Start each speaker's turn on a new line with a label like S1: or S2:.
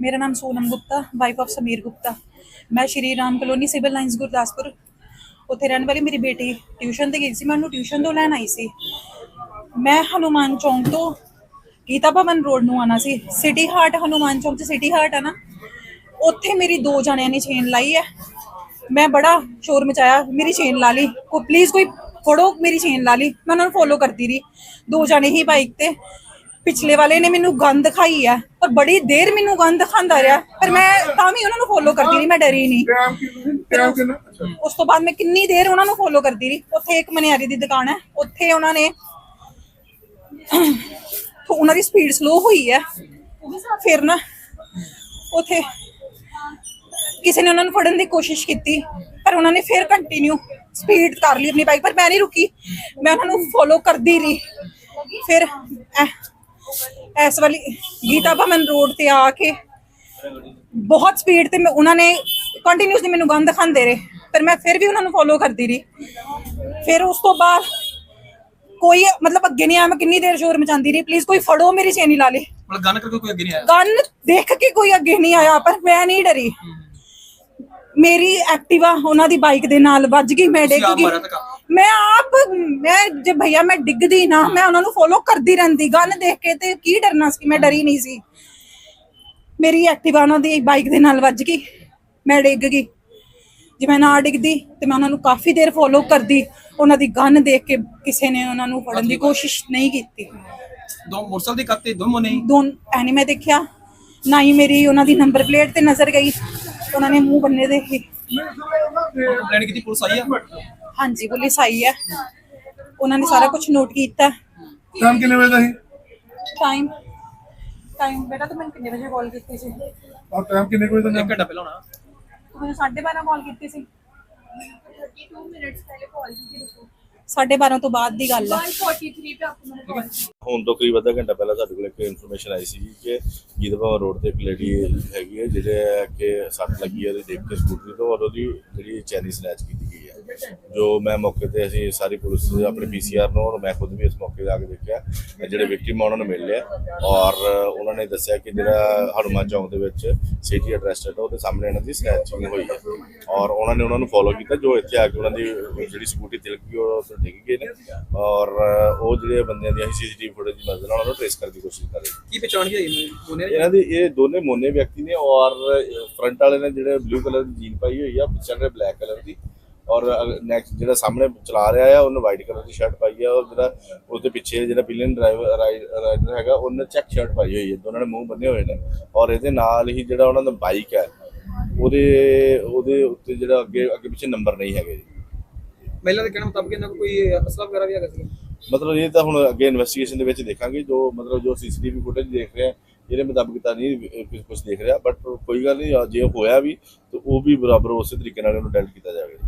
S1: ਮੇਰਾ ਨਾਮ Sonam Gupta wife of Sameer Gupta. ਮੈਂ Shri Ram colony civil lines Gurdaspur. ਉੱਥੇ ਰਹਿਣ ਵਾਲੀ ਮੇਰੀ ਬੇਟੀ ਟਿਊਸ਼ਨ ਤੇ ਗਈ ਸੀ, ਮੈਂ ਉਹਨੂੰ ਟਿਊਸ਼ਨ ਤੋਂ ਲੈਣ ਆਈ ਸੀ। ਮੈਂ ਹਨੂਮਾਨ ਚੌਂਕ ਤੋਂ ਗੀਤਾ ਭਵਨ ਰੋਡ ਨੂੰ ਆਣਾ ਸੀ। ਸਿਟੀ ਹਾਰਟ ਹਨੂਮਾਨ ਚੌਂਕ 'ਚ ਸਿਟੀ ਹਾਰਟ ਆ ਨਾ। ਉੱਥੇ ਮੇਰੀ ਦੋ ਜਣਿਆਂ ਨੇ ਚੇਨ ਲਾਈ ਹੈ। ਮੈਂ ਬੜਾ ਸ਼ੋਰ ਮਚਾਇਆ, ਮੇਰੀ ਚੇਨ ਲਾ ਲਈ। ਕੋ ਪਲੀਜ਼ ਕੋਈ ਫੜੋ ਮੇਰੀ ਚੇਨ ਲਾ ਲਈ। ਮੈਂ ਉਹਨਾਂ ਨੂੰ ਫੋਲੋ ਕਰਦੀ ਰਹੀ। ਦੋ ਜਣੇ ਹੀ ਬਾਈਕ ਤੇ ਪਿਛਲੇ ਵਾਲੇ ਨੇ ਮੈਨੂੰ ਗੰਦ ਖਾਈ ਹੈ ਪਰ ਬੜੀ ਦੇਰ ਮੈਨੂੰ ਗੰਦ ਖਾਂਦਾ ਰਿਹਾ। ਪਰ ਮੈਂ ਤਾਂ ਵੀ ਉਹਨਾਂ ਨੂੰ ਫੋਲੋ ਕਰਦੀ ਰਹੀ ਮੈਂ ਡਰੀ ਨਹੀਂ।
S2: ਟਾਈਮ ਕੀ ਟਾਈਮ ਕਿੰਨਾ ਅੱਛਾ
S1: ਉਸ ਤੋਂ ਬਾਅਦ ਮੈਂ ਕਿੰਨੀ ਦੇਰ ਉਹਨਾਂ ਨੂੰ ਫੋਲੋ ਕਰਦੀ ਰਹੀ। ਉੱਥੇ ਇੱਕ ਮਨਿਆਰੀ ਦੀ ਦੁਕਾਨ ਹੈ ਉੱਥੇ ਉਹਨਾਂ ਨੇ ਤੋਂ ਉਹਨਾਂ ਦੀ ਸਪੀਡ ਸਲੋ ਹੋਈ ਹੈ। ਫਿਰ ਨਾ ਉੱਥੇ ਕਿਸੇ ਨੇ ਉਹਨਾਂ ਨੂੰ ਫੜਨ ਦੀ ਕੋਸ਼ਿਸ਼ ਕੀਤੀ ਪਰ ਉਹਨਾਂ ਨੇ ਫਿਰ ਕੰਟੀਨਿਊ ਸਪੀਡ ਕਰ ਲਈ ਆਪਣੀ ਬਾਈਕ ਪਰ ਮੈਂ ਨਹੀਂ ਰੁਕੀ। ਮੈਂ ਉਹਨਾਂ ਨੂੰ ਫੋਲੋ ਕਰਦੀ ਰਹੀ। ਫਿਰ ਐ- ਇਸ ਵਾਲੀ ਗੀਤਾ ਭਵਨ ਰੋਡ ਤੇ ਆ ਕੇ ਬਹੁਤ ਸਪੀਡ ਤੇ ਮੈਂ ਉਹਨਾਂ ਨੇ ਕੰਟੀਨਿਊਸਲੀ ਮੈਨੂੰ ਗੰਦ ਖਾਂਦੇ ਰਹੇ। ਪਰ ਮੈਂ ਫਿਰ ਵੀ ਉਹਨਾਂ ਨੂੰ ਫੋਲੋ ਕਰਦੀ ਰਹੀ। ਫਿਰ ਉਸ ਤੋਂ ਬਾਅਦ ਕੋਈ ਮਤਲਬ ਅੱਗੇ ਨਹੀਂ ਆਇਆ ਮੈਂ ਕਿੰਨੀ ਦੇਰ ਸ਼ੋਰ ਮਚਾਉਂਦੀ ਰਹੀ। ਪਲੀਜ਼ ਕੋਈ ਫੜੋ ਮੇਰੀ ਚੇਨੀ ਲਾ ਲੇ।
S3: ਮਤਲਬ ਗਨ ਕਰਕੇ ਕੋਈ ਅੱਗੇ ਨਹੀਂ ਆਇਆ?
S1: ਗਨ ਦੇਖ ਕੇ ਕੋਈ ਅੱਗੇ ਨਹੀਂ ਆਇਆ ਪਰ ਮੈਂ ਨਹੀਂ ਡਰੀ। ਮੇਰੀ ਐਕਟਿਵਾ ਉਹਨਾਂ ਦੀ ਬਾਈਕ ਦੇ ਨਾਲ ਵੱਜ ਗਈ ਮੈਂ ਡਿੱਗ ਗਈ? ਮੈਂ ਆਪ ਮੈਂ ਜੇ ਭਈਆ ਮੈਂ ਡਿੱਗਦੀ ਨਾ ਮੈਂ ਉਹਨਾਂ ਨੂੰ ਫੋਲੋ ਕਰਦੀ ਰਹਿੰਦੀ ਗਨ ਦੇਖ ਕੇ ਤੇ ਕੀ ਡਰਨਾ ਸੀ ਮੈਂ ਡਰੀ ਨਹੀਂ ਸੀ। ਮੇਰੀ ਐਕਟਿਵਾ ਉਹਨਾਂ ਦੀ ਬਾਈਕ ਦੇ ਨਾਲ ਵੱਜ ਗਈ ਮੈਂ ਡਿੱਗ ਗਈ। ਜੇ ਮੈਂ ਨਾ ਡਿੱਗਦੀ ਤੇ ਮੈਂ ਉਹਨਾਂ ਨੂੰ ਕਾਫੀ ਦੇਰ ਫੋਲੋ ਕਰਦੀ ਉਹਨਾਂ ਦੀ ਗਨ ਦੇਖ ਕੇ ਕਿਸੇ ਨੇ ਉਹਨਾਂ ਨੂੰ ਫੜਨ ਦੀ ਕੋਸ਼ਿਸ਼ ਨਹੀਂ ਕੀਤੀ।
S3: ਦੋ ਮੋਟਰਸਾਈਕਲ ਦੀ ਕੱਤੇ ਦੋ ਮੋਨੇ
S1: ਦੋਨ ਐਨੀ ਮੈਂ ਦੇਖਿਆ ਨਾ ਹੀ ਮੇਰੀ ਉਹਨਾਂ ਦੀ ਨੰਬਰ ਪਲੇਟ ਤੇ ਨਜ਼ਰ ਗਈ ਉਹਨਾਂ ਨੇ ਮੂੰਹ ਬੰਨੇ ਦੇ
S3: ਲੈਣ ਕੀਤੀ ਪੁਲਿਸ ਆਈ ਆ?
S1: ਹਾਂਜੀ ਪੁਲਿਸ ਆਈ ਹੈ ਉਹਨਾਂ ਨੇ ਸਾਰਾ ਕੁਝ ਨੋਟ ਕੀਤਾ
S2: ਟਾਈਮ ਕਿੰਨੇ ਵਜੇ ਦਾ ਸੀ
S1: ਟਾਈਮ ਟਾਈਮ ਬੇਟਾ ਤੂੰ ਮੈਨੂੰ ਕਿੰਨੇ ਵਜੇ ਕਾਲ ਕੀਤੀ ਸੀ
S2: ਔਰ ਟਾਈਮ ਕਿੰਨੇ ਕੁ ਵਜੇ ਦਾ
S3: ਇੱਕ ਘੰਟਾ ਪਹਿਲਾਂ ਹੋਣਾ
S1: ਤੂੰ ਮੈਨੂੰ 12:30 ਕਾਲ ਕੀਤੀ ਸੀ 32 ਮਿੰਟਸ ਪਹਿਲੇ ਕਾਲ ਕੀਤੀ ਸੀ 12:30 ਤੋਂ ਬਾਅਦ ਦੀ ਗੱਲ ਹੈ 43 पे आपको मैंने कॉल
S4: ਹੁਣ ਤੋਂ ਕਰੀਬ ਅੱਧਾ ਘੰਟਾ ਪਹਿਲਾਂ ਸਾਡੇ ਕੋਲ ਇੱਕ ਇਨਫੋਰਮੇਸ਼ਨ ਆਈ ਸੀ ਕਿ ਗੀਤਵਾ ਰੋਡ ਤੇ ਇੱਕ ਲੇਡੀ ਹੈਗੀ ਹੈ ਜਿਹੜੇ ਕਿ ਸੱਟ ਲੱਗੀ ਹੈ, ਉਹਦੀ ਦੇਖ ਕੇ ਸਕੂਟਰੀ ਤੋਂ ਔਰ ਉਹਦੀ ਜਿਹੜੀ ਚੈਨੀ ਸਨੈਚ ਕੀਤੀ ਗਈ ਹੈ। ਜੋ ਮੈਂ ਮੌਕੇ ਤੇ ਅਸੀਂ ਸਾਰੀ ਪੁਲਿਸ ਆਪਣੇ ਪੀਸੀਆਰ ਨੂੰ ਔਰ ਮੈਂ ਖੁਦ ਵੀ ਇਸ ਮੌਕੇ ਤੇ ਆ ਕੇ ਦੇਖਿਆ। ਇਹ ਜਿਹੜੇ ਵਿਕਟਿਮ ਉਹਨਾਂ ਨੂੰ ਮਿਲ ਲਿਆ। ਔਰ ਉਹਨਾਂ ਨੇ ਦੱਸਿਆ ਕਿ ਜਿਹੜਾ ਹਨੂੰਮਾਨ ਚੌਂਕ ਦੇ ਵਿੱਚ ਸਿਟੀ ਐਡਰੈਸ ਹੈ ਉਹਦੇ ਸਾਹਮਣੇ ਇਹਨਾਂ ਦੀ ਸਨੈਚਿੰਗ ਹੋਈ ਹੈ। ਔਰ ਉਹਨਾਂ ਨੇ ਉਹਨਾਂ ਨੂੰ ਫੋਲੋ ਕੀਤਾ, ਜੋ ਇੱਥੇ ਆ ਕੇ ਉਹਨਾਂ ਦੀ ਜਿਹੜੀ ਸਕੂਟੀ ਤਿਲਕ ਗਈ, ਉਹ ਉੱਥੇ ਡਿੱਗ ਗਏ ਨੇ। ਔਰ ਉਹ ਜਿਹੜੇ ਬੰਦਿਆਂ ਦੀ ਅਸੀਂ ਸੀਸੀਟੀਵੀ ਫੁਟੇਜ ਦੀ ਮਦਦ ਨਾਲ ਉਹਨਾਂ ਟ੍ਰੇਸ ਕਰਨ ਦੀ ਕੋਸ਼ਿਸ਼ ਕਰ ਰਹੇ ਹਾਂ
S3: ਕੀ ਪਛਾਣ ਗਈ ਇਹਨੂੰ ਮੋਨੇ
S4: ਇਹਨਾਂ ਦੀ ਇਹ ਦੋਨੇ ਮੋਨੇ ਵਿਅਕਤੀ ਨੇ ਔਰ ਫਰੰਟ ਵਾਲੇ ਨੇ ਜਿਹੜੇ ਬਲੂ ਕਲਰ ਦੀ ਜੀਨ ਪਾਈ ਹੋਈ ਆ ਪਿੱਛੇ ਨੇ ਬਲੈਕ ਕਲਰ ਦੀ। ਔਰ ਨੈਕਸਟ ਜਿਹੜਾ ਸਾਹਮਣੇ ਚਲਾ ਰਿਹਾ ਆ ਉਹਨੇ ਵਾਈਟ ਕਲਰ ਦੀ ਸ਼ਰਟ ਪਾਈ ਆ ਔਰ ਜਿਹੜਾ ਉਹਦੇ ਪਿੱਛੇ ਜਿਹੜਾ ਪਿਲੀਅਨ ਡਰਾਈਵਰ ਰਾਈਡਰ ਹੈਗਾ ਉਹਨੇ ਚੈੱਕ ਸ਼ਰਟ ਪਾਈ ਹੋਈ ਹੈ ਦੋਨਾਂ ਨੇ ਮੂੰਹ ਬੰਨੇ ਹੋਏ ਨੇ। ਔਰ ਇਹਦੇ ਨਾਲ ਹੀ ਜਿਹੜਾ ਉਹਨਾਂ ਦਾ ਬਾਈਕ ਹੈ ਉਹਦੇ ਉਹਦੇ ਉੱਤੇ ਜਿਹੜਾ ਅੱਗੇ ਅੱਗੇ ਪਿੱਛੇ ਨੰਬਰ ਨਹੀਂ ਹੈਗੇ ਜੀ।
S3: ਮਹਿਲਾ ਦੇ ਕਹਿਣ ਮੁਤਾਬਕ ਇਹਨਾਂ ਕੋਲ ਕੋਈ ਅਸਲਾ ਵਗੈਰਾ ਵੀ ਹੈਗਾ ਸੀ
S4: ਮਤਲਬ ਇਹ ਤਾਂ ਹੁਣ ਅੱਗੇ ਇਨਵੈਸਟੀਗੇਸ਼ਨ ਦੇ ਵਿੱਚ ਦੇਖਾਂਗੇ, ਜੋ ਮਤਲਬ ਜੋ ਸੀਸੀਟੀਵੀ ਫੁਟੇਜ ਦੇਖ ਰਹੇ ਆ ਇਹਦੇ ਮੁਤਾਬਕ ਤਾਂ ਨਹੀਂ ਕੁਝ ਦੇਖ ਰਿਹਾ ਬਟ ਕੋਈ ਗੱਲ ਨਹੀਂ, ਜੇ ਹੋਇਆ ਵੀ, ਤਾਂ ਉਹ ਵੀ ਬਰਾਬਰ ਉਸੇ ਤਰੀਕੇ ਨਾਲ ਉਹਨੂੰ ਡੈਲ ਕੀਤਾ ਜਾਵੇਗਾ।